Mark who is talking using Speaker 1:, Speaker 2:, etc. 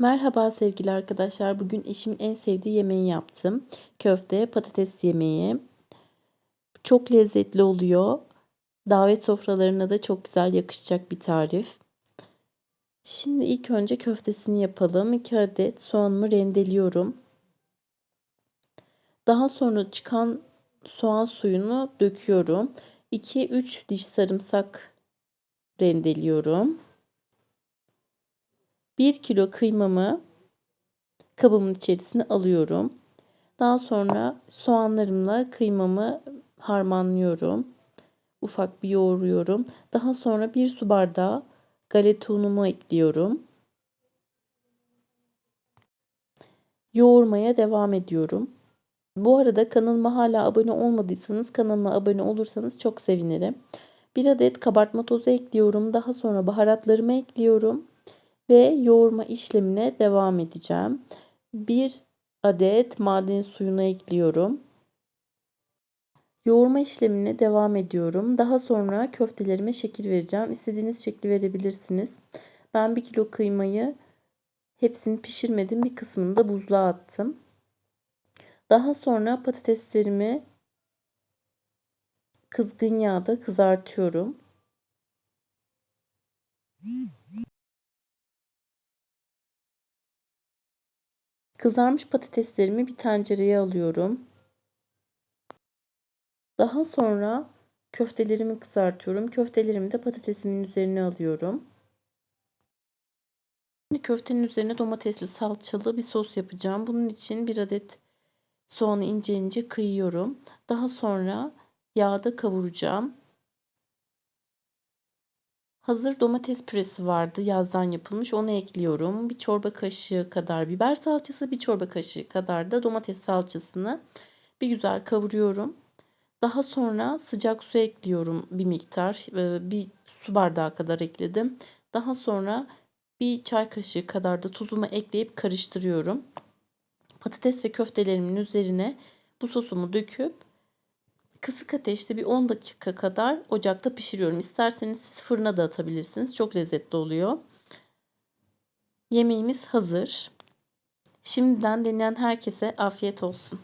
Speaker 1: Merhaba sevgili arkadaşlar. Bugün eşimin en sevdiği yemeği yaptım. Köfte, patates yemeği. Çok lezzetli oluyor. Davet sofralarına da çok güzel yakışacak bir tarif. Şimdi ilk önce köftesini yapalım. 2 adet soğanımı rendeliyorum. Daha sonra çıkan soğan suyunu döküyorum. 2-3 diş sarımsak rendeliyorum. 1 kilo kıymamı kabımın içerisine alıyorum. Daha sonra soğanlarımla kıymamı harmanlıyorum. Ufak bir yoğuruyorum. Daha sonra bir su bardağı galeta unumu ekliyorum. Yoğurmaya devam ediyorum. Bu arada kanalıma hala abone olmadıysanız kanalıma abone olursanız çok sevinirim. Bir adet kabartma tozu ekliyorum. Daha sonra baharatlarımı ekliyorum ve yoğurma işlemine devam edeceğim. Bir adet maden suyunu ekliyorum. Yoğurma işlemine devam ediyorum. Daha sonra köftelerime şekil vereceğim. İstediğiniz şekli verebilirsiniz. Ben bir kilo kıymayı hepsini pişirmedim. Bir kısmını da buzluğa attım. Daha sonra patateslerimi kızgın yağda kızartıyorum. Kızarmış patateslerimi bir tencereye alıyorum. Daha sonra köftelerimi kızartıyorum. Köftelerimi de patatesimin üzerine alıyorum. Şimdi köftenin üzerine domatesli salçalı bir sos yapacağım. Bunun için bir adet soğanı ince ince kıyıyorum. Daha sonra yağda kavuracağım. Hazır domates püresi vardı yazdan yapılmış onu ekliyorum. Bir çorba kaşığı kadar biber salçası bir çorba kaşığı kadar da domates salçasını bir güzel kavuruyorum. Daha sonra sıcak su ekliyorum bir miktar ee, bir su bardağı kadar ekledim. Daha sonra bir çay kaşığı kadar da tuzumu ekleyip karıştırıyorum. Patates ve köftelerimin üzerine bu sosumu döküp Kısık ateşte bir 10 dakika kadar ocakta pişiriyorum. İsterseniz siz fırına da atabilirsiniz. Çok lezzetli oluyor. Yemeğimiz hazır. Şimdiden deneyen herkese afiyet olsun.